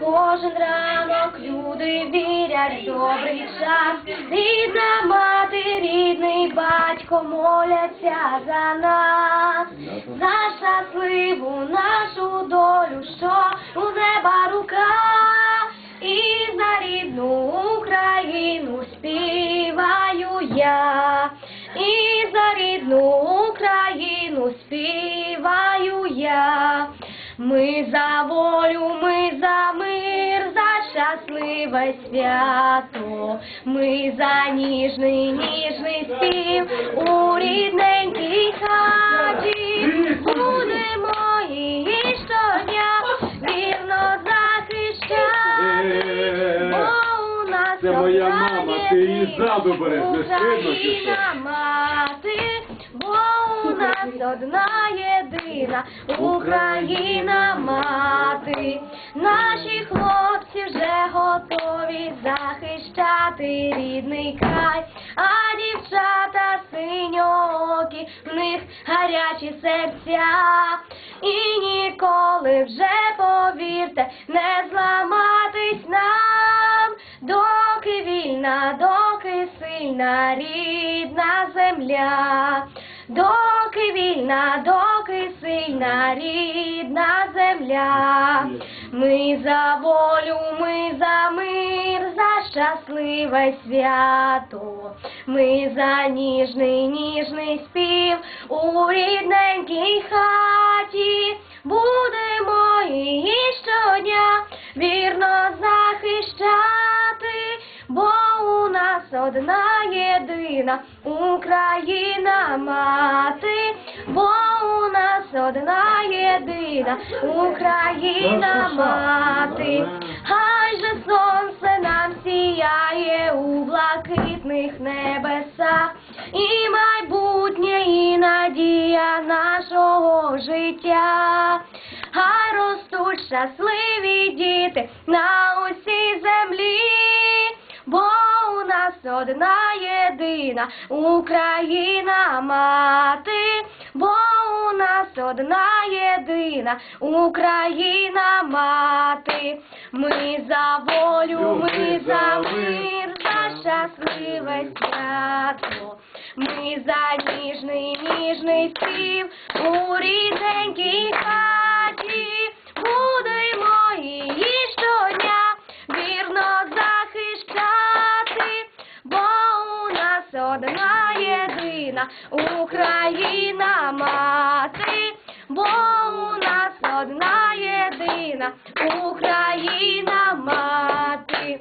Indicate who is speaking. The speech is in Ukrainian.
Speaker 1: кожен ранок люди вірять в добрий час. Рідна мати, рідний батько моляться за нас, за щасливу нашу долю, що у неба рука, і за рідну Україну співаю я, і за рідну Україну співаю я. Ми за волю, ми щасливе свято, ми за ніжний, ніжний спів у рідненькій хаті. Будемо її щодня вірно захищати, бо у нас
Speaker 2: Це моя мама, ти її ззаду береш, не стидно чи що?
Speaker 1: Україна мати, бо у нас одна єдина Україна мати. Наші хлопці захищати рідний край, а дівчата синьокі, в них гарячі серця. І ніколи вже, повірте, не зламатись нам, доки вільна, доки сильна рідна земля, доки вільна, доки сильна рідна земля. Ми за волю, ми за мир, щасливе свято. Ми за ніжний, ніжний спів у рідненькій хаті. Будемо її щодня вірно захищати, бо у нас одна єдина Україна мати, бо у нас одна єдина Україна мати. Хай же життя. Хай ростуть щасливі діти на усій землі, бо у нас одна єдина Україна мати, бо у нас одна єдина Україна мати. Ми за волю, ми за мир, за щасливе свято. Ми за ніжний, ніжний спів у рідненькій хаті. Будемо її щодня вірно захищати, бо у нас одна єдина Україна мати, бо у нас одна єдина Україна мати.